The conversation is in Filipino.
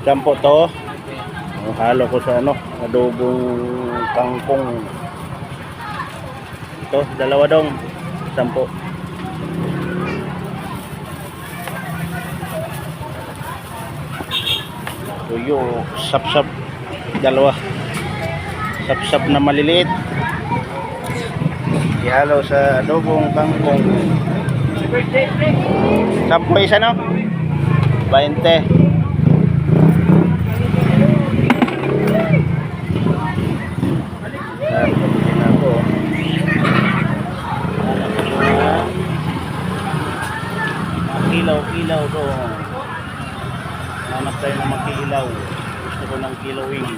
Sampo to. Oh, halo ko sa ano, adobong kangkong. Ito, dalawa dong. Sampo. Tuyo, sap-sap. Dalawa. Sap-sap na maliliit. Ihalo sa adobong kangkong. Sampo isa no? 20. Makilaw-kilaw to. Hanap tayo ng makilaw. Gusto ko ng kilawing.